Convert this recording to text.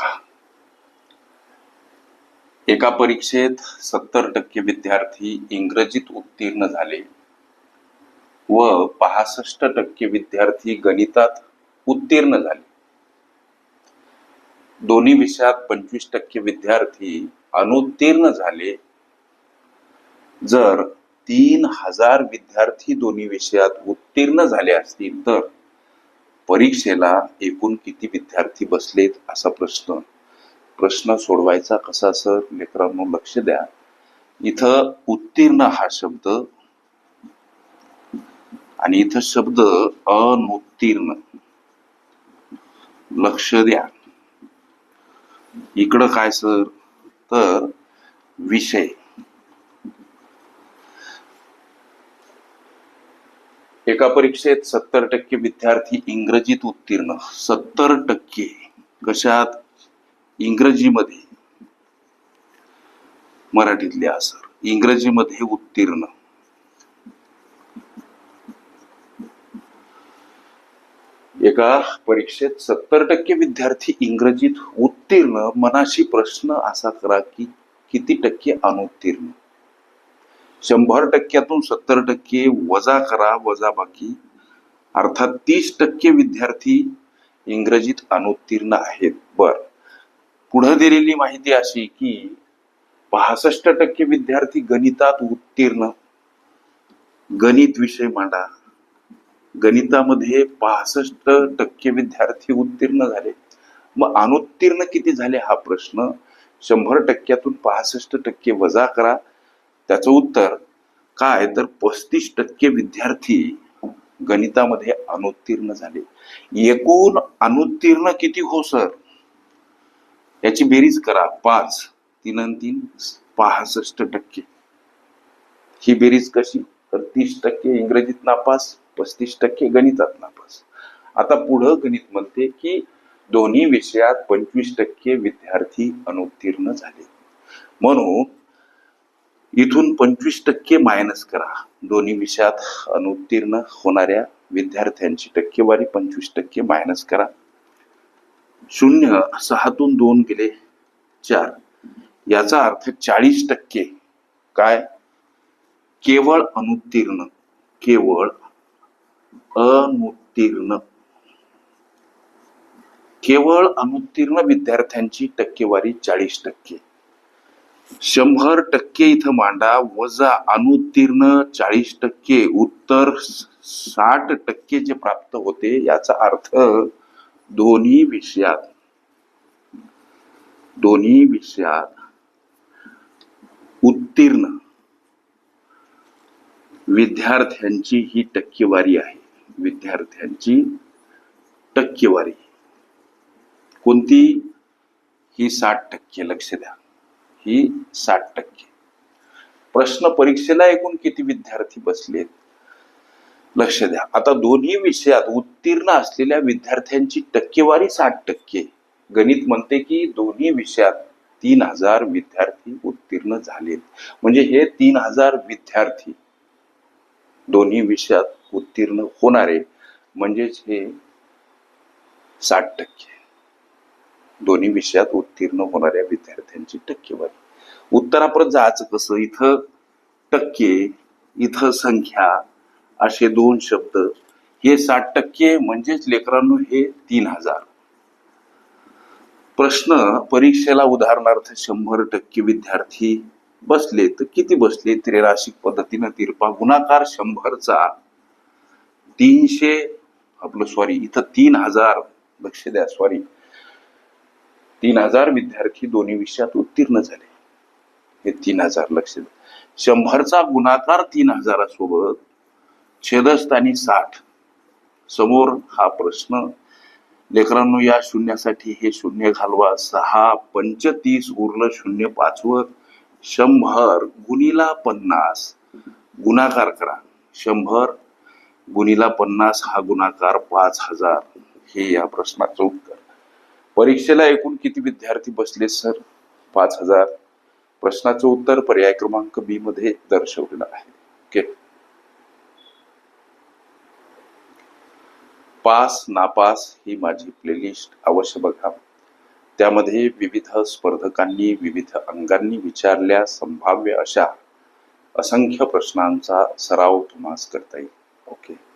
बघा. एका परीक्षेत सत्तर टक्के विद्यार्थी इंग्रजीत उत्तीर्ण झाले व पासष्ट टक्के विद्यार्थी गणितात उत्तीर्ण झाले. दोन्ही विषयात पंचवीस टक्के विद्यार्थी अनुत्तीर्ण झाले. जर तीन हजार विद्यार्थी दोन्ही विषयात उत्तीर्ण झाले असतील तर परीक्षेला एकूण किती विद्यार्थी बसलेत असा प्रश्न. प्रश्न सोडवायचा कसा सर? लेकरांनो लक्ष द्या. इथं उत्तीर्ण हा शब्द आणि इथं शब्द अनुत्तीर्ण. लक्ष द्या. इकडं काय सर? तर विषय. एका परीक्षेत सत्तर टक्के विद्यार्थी इंग्रजीत उत्तीर्ण. सत्तर टक्के. कशात? इंग्रजीमध्ये. मराठीतले असर. इंग्रजीमध्ये उत्तीर्ण. एका परीक्षेत सत्तर टक्के विद्यार्थी इंग्रजीत उत्तीर्ण. मनाशी प्रश्न असा करा की किती टक्के अनुत्तीर्ण? शंभर टक्क्यातून सत्तर टक्के वजा करा वजा बाकी. अर्थात तीस टक्के विद्यार्थी इंग्रजीत अनुत्तीर्ण आहेत. बर. पुढे दिलेली माहिती अशी की पासष्ट टक्के विद्यार्थी गणितात उत्तीर्ण. गणित विषय मांडा. गणितामध्ये पासष्ट टक्के विद्यार्थी उत्तीर्ण झाले. मग अनुत्तीर्ण किती झाले हा प्रश्न? शंभर टक्क्यातून पासष्ट टक्के वजा करा. त्याचं उत्तर काय? तर पस्तीस टक्के विद्यार्थी गणितामध्ये अनुत्तीर्ण झाले. एकूण अनुत्तीर्ण किती हो सर? याची बेरीज करा. पाच तीन तीन पासष्ट टक्के. ही बेरीज कशी? तर तीस टक्के इंग्रजीत नापास पस्तीस टक्के गणितात नापास. आता पुढं गणित म्हणते की दोन्ही विषयात पंचवीस टक्के विद्यार्थी अनुत्तीर्ण झाले. म्हणून इथून पंचवीस टक्के मायनस करा. दोन्ही विषयात अनुत्तीर्ण होणाऱ्या विद्यार्थ्यांची टक्केवारी पंचवीस टक्के मायनस करा. शून्य सहातून दोन गेले चार. याचा अर्थ चाळीस टक्के. काय? केवळ अनुत्तीर्ण. केवळ अनुत्तीर्ण. केवळ अनुत्तीर्ण विद्यार्थ्यांची टक्केवारी चाळीस टक्के. शंभर टक्के इथं मांडा. वजा अनुत्तीर्ण चाळीस टक्के उत्तर साठ टक्के जे प्राप्त होते याचा अर्थ दोन्ही विषयात. दोन्ही विषयात उत्तीर्ण विद्यार्थ्यांची ही टक्केवारी आहे. विद्यार्थ्यांची टक्केवारी. कोणती? ही साठ टक्के लक्ष द्या. ही साठ टक्के. प्रश्न परीक्षेला एकूण किती विद्यार्थी बसलेत? लक्ष द्या. आता दोन्ही विषयात उत्तीर्ण असलेल्या विद्यार्थ्यांची टक्केवारी साठ टक्के. गणित म्हणते की दोन्ही विषयात तीन हजार विद्यार्थी उत्तीर्ण झालेत. म्हणजे हे तीन हजार विद्यार्थी दोन्ही विषयात उत्तीर्ण होणारे. म्हणजेच हे साठ टक्के. दोन्ही विषयात उत्तीर्ण होणाऱ्या विद्यार्थ्यांची टक्केवारी. उत्तरापर्यंत जायचं कसं? इथं टक्के इथं संख्या असे दोन शब्द. हे साठ टक्के म्हणजेच लेकरांनो हे तीन हजार. प्रश्न परीक्षेला उदाहरणार्थ शंभर टक्के विद्यार्थी बसले तर किती बसले त्रिराशिक पद्धतीनं तिरपा गुणाकार शंभरचा तीनशे आपलं सॉरी इथं तीन हजार. लक्ष द्या सॉरी तीन हजार विद्यार्थी दोन्ही विषयात उत्तीर्ण झाले. हे तीन हजार लक्ष द्या. शंभरचा गुणाकार तीन हजारासोबत छेदस्थानी साठ. समोर हा प्रश्न. लेकरांनो या शून्यासाठी हे शून्य घालवा. सहा पंचतीस उरलं शून्य पाचवं. शंभर गुणीला पन्नास. गुणाकार करा. शंभर गुणीला पन्नास हा गुणाकार पाच हजार. हे या प्रश्नाचं उत्तर. परीक्षेला एकूण किती विद्यार्थी बसले सर? पाच हजार. प्रश्नाचं उत्तर पर्याय क्रमांक बी मध्ये दर्शवलेलं आहे. ओके पास नापास ही माझी प्लेलिस्ट अवश्य बघा. त्यामध्ये विविध स्पर्धकांनी विविध अंगांनी विचारल्या संभाव्य अशा असंख्य प्रश्नांचा सराव तुम्हाला करता येईल. ओके